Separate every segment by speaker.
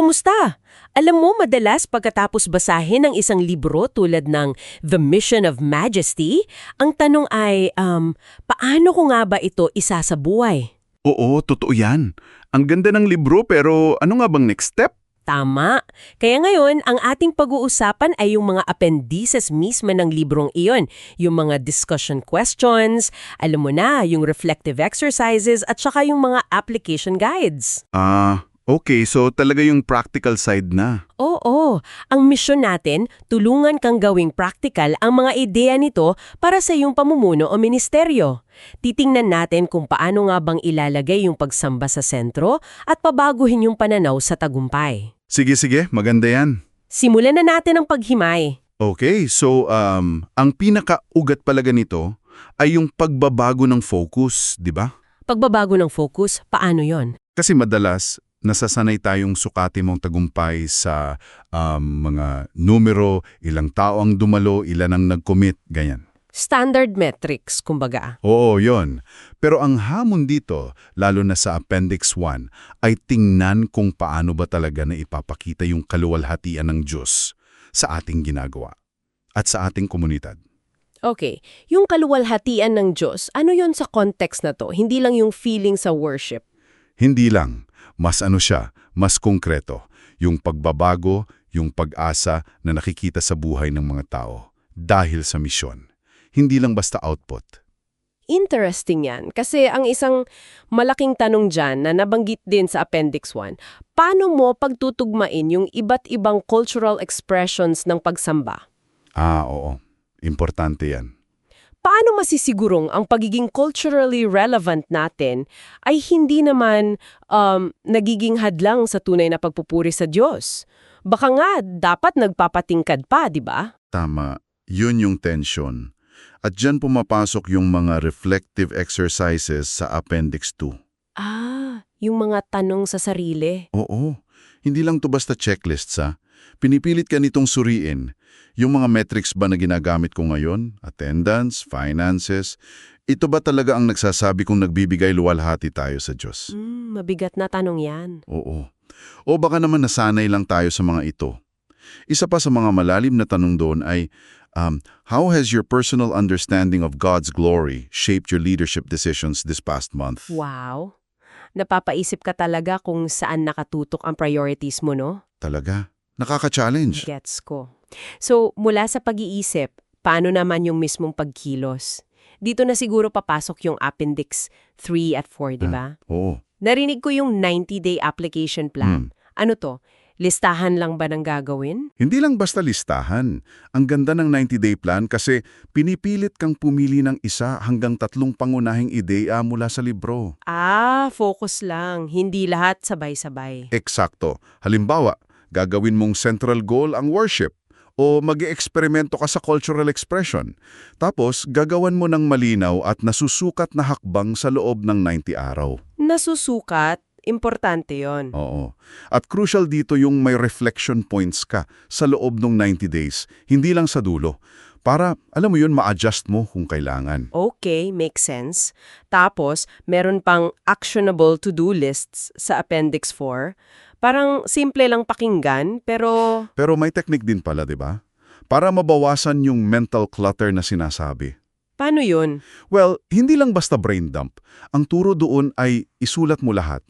Speaker 1: kumusta? Alam mo, madalas pagkatapos basahin ng isang libro tulad ng The Mission of Majesty, ang tanong ay, um, paano ko nga ba ito isasabuhay?
Speaker 2: Oo, totoo yan. Ang ganda ng libro pero ano nga bang next step?
Speaker 1: Tama. Kaya ngayon, ang ating pag-uusapan ay yung mga appendices mismo ng librong iyon. Yung mga discussion questions, alam mo na, yung reflective exercises, at saka yung mga application guides.
Speaker 2: Ah, okay. So talaga yung practical side na.
Speaker 1: Oo, ang misyon natin, tulungan kang gawing practical ang mga ideya nito para sa iyong pamumuno o ministeryo. Titingnan natin kung paano nga bang ilalagay yung pagsamba sa sentro at pabaguhin yung pananaw sa tagumpay.
Speaker 2: Sige, sige. Maganda yan.
Speaker 1: Simulan na natin ang paghimay.
Speaker 2: Okay, so um, ang pinaka-ugat palaga nito ay yung pagbabago ng focus, di ba?
Speaker 1: Pagbabago ng focus, paano yon?
Speaker 2: Kasi madalas, nasasanay tayong sukati mong tagumpay sa um, mga numero, ilang tao ang dumalo, ilan ang nag-commit, ganyan.
Speaker 1: Standard metrics, kumbaga.
Speaker 2: Oo, yon. Pero ang hamon dito, lalo na sa Appendix 1, ay tingnan kung paano ba talaga na ipapakita yung kaluwalhatian ng Diyos sa ating ginagawa at sa ating komunidad.
Speaker 1: Okay, yung kaluwalhatian ng Diyos, ano yon sa context na to? Hindi lang yung feeling sa worship.
Speaker 2: Hindi lang, mas ano siya, mas konkreto, yung pagbabago, yung pag-asa na nakikita sa buhay ng mga tao dahil sa misyon. Hindi lang basta output.
Speaker 1: Interesting yan. Kasi ang isang malaking tanong dyan na nabanggit din sa Appendix 1, paano mo pagtutugmain yung iba't ibang cultural expressions ng pagsamba?
Speaker 2: Ah, oo. Importante yan.
Speaker 1: Paano masisigurong ang pagiging culturally relevant natin ay hindi naman um, nagiging hadlang sa tunay na pagpupuri sa Diyos? Baka nga, dapat nagpapatingkad pa, di ba?
Speaker 2: Tama. Yun yung tension. At dyan pumapasok yung mga reflective exercises sa Appendix 2.
Speaker 1: Ah, yung mga tanong sa sarili.
Speaker 2: Oo. Hindi lang to basta checklists ha. Pinipilit ka nitong suriin. Yung mga metrics ba na ginagamit ko ngayon? Attendance, finances. Ito ba talaga ang nagsasabi kong nagbibigay luwalhati tayo sa Diyos?
Speaker 1: Hmm, mabigat na tanong yan.
Speaker 2: Oo. O baka naman nasanay lang tayo sa mga ito. Isa pa sa mga malalim na tanong doon ay, um, how has your personal understanding of God's glory shaped your leadership decisions this past month?
Speaker 1: Wow. Napapaisip ka talaga kung saan nakatutok ang priorities mo, no?
Speaker 2: Talaga? Nakaka-challenge.
Speaker 1: Gets ko. So, mula sa pag-iisip, paano naman yung mismong pagkilos? Dito na siguro papasok yung Appendix 3 at 4, di ba?
Speaker 2: Oo.
Speaker 1: Narinig ko yung 90-day application plan. Ano to? Listahan lang ba ng gagawin?
Speaker 2: Hindi lang basta listahan. Ang ganda ng 90-day plan kasi pinipilit kang pumili ng isa hanggang tatlong pangunahing ideya mula sa libro.
Speaker 1: Ah, focus lang. Hindi lahat sabay-sabay.
Speaker 2: Eksakto. Halimbawa, gagawin mong central goal ang worship o mag eksperimento ka sa cultural expression. Tapos, gagawan mo ng malinaw at nasusukat na hakbang sa loob ng 90 araw.
Speaker 1: Nasusukat, importante yon.
Speaker 2: Oo. At crucial dito yung may reflection points ka sa loob ng 90 days, hindi lang sa dulo. Para, alam mo yun, ma-adjust mo kung kailangan.
Speaker 1: Okay, makes sense. Tapos, meron pang actionable to-do lists sa Appendix 4. Parang simple lang pakinggan, pero
Speaker 2: Pero may technique din pala, di ba? Para mabawasan yung mental clutter na sinasabi.
Speaker 1: paano yun?
Speaker 2: Well, hindi lang basta brain dump. Ang turo doon ay isulat mo lahat.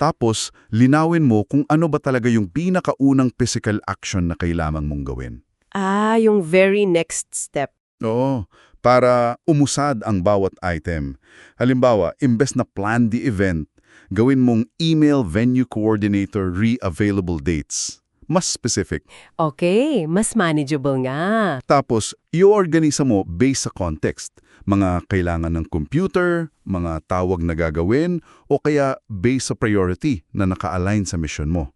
Speaker 2: Tapos, linawin mo kung ano ba talaga yung pinakaunang physical action na kailangan mong gawin.
Speaker 1: Ah, yung very next step.
Speaker 2: Oo, para umusad ang bawat item. Halimbawa, imbes na plan the event, gawin mong email venue coordinator re-available dates. Mas specific.
Speaker 1: Okay, mas manageable nga.
Speaker 2: Tapos, i-organisa mo based sa context. Mga kailangan ng computer, mga tawag na gagawin, o kaya based sa priority na naka-align sa mission mo.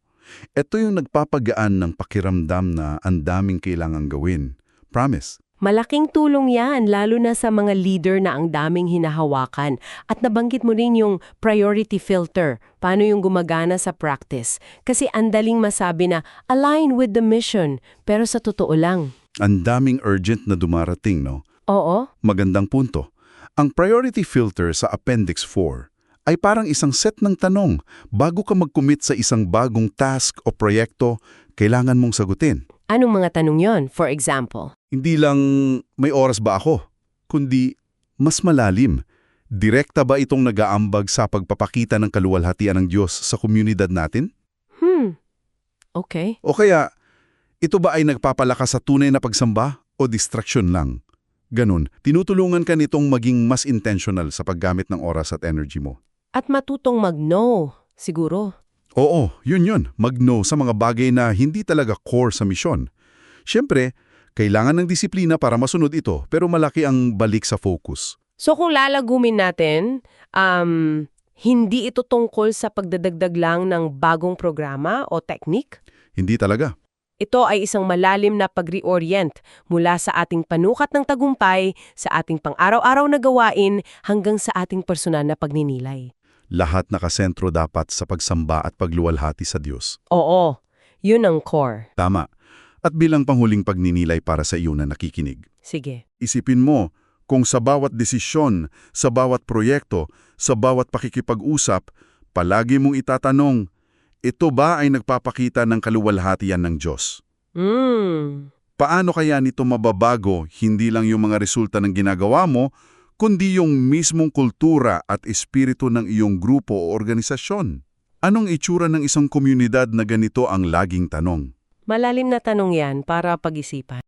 Speaker 2: Ito yung nagpapagaan ng pakiramdam na ang daming kailangang gawin. Promise.
Speaker 1: Malaking tulong yan, lalo na sa mga leader na ang daming hinahawakan. At nabanggit mo rin yung priority filter. Paano yung gumagana sa practice? Kasi andaling masabi na align with the mission, pero sa totoo lang.
Speaker 2: Ang daming urgent na dumarating, no?
Speaker 1: Oo,
Speaker 2: Magandang punto. Ang priority filter sa Appendix 4, ay parang isang set ng tanong. Bago ka mag-commit sa isang bagong task o proyekto, kailangan mong sagutin.
Speaker 1: Anong mga tanong yon? For example,
Speaker 2: Hindi lang may oras ba ako, kundi mas malalim. Direkta ba itong nagaambag sa pagpapakita ng kaluwalhatian ng Diyos sa komunidad natin?
Speaker 1: hmm, okay.
Speaker 2: O kaya, ito ba ay nagpapalakas sa tunay na pagsamba o distraction lang? Ganun, tinutulungan ka nitong maging mas intentional sa paggamit ng oras at energy mo.
Speaker 1: At matutong mag-no, siguro.
Speaker 2: Oo, yun yun, mag-no sa mga bagay na hindi talaga core sa misyon. Siyempre, kailangan ng disiplina para masunod ito, pero malaki ang balik sa focus.
Speaker 1: So kung lalagumin natin, um, hindi ito tungkol sa pagdadagdag lang ng bagong programa o technique?
Speaker 2: Hindi talaga.
Speaker 1: Ito ay isang malalim na pag-reorient mula sa ating panukat ng tagumpay, sa ating pang-araw-araw na gawain, hanggang sa ating personal na pagninilay.
Speaker 2: Lahat nakasentro dapat sa pagsamba at pagluwalhati sa Diyos.
Speaker 1: Oo, yun ang core.
Speaker 2: Tama. At bilang panghuling pagninilay para sa iyo na nakikinig.
Speaker 1: Sige.
Speaker 2: Isipin mo, kung sa bawat desisyon, sa bawat proyekto, sa bawat pakikipag-usap, palagi mong itatanong, ito ba ay nagpapakita ng kaluwalhatian ng Diyos?
Speaker 1: Hmm.
Speaker 2: Paano kaya nito mababago hindi lang yung mga resulta ng ginagawa mo, kundi yung mismong kultura at espiritu ng iyong grupo o organisasyon? Anong itsura ng isang komunidad na ganito ang laging tanong?
Speaker 1: Malalim na tanong yan para pag-isipan.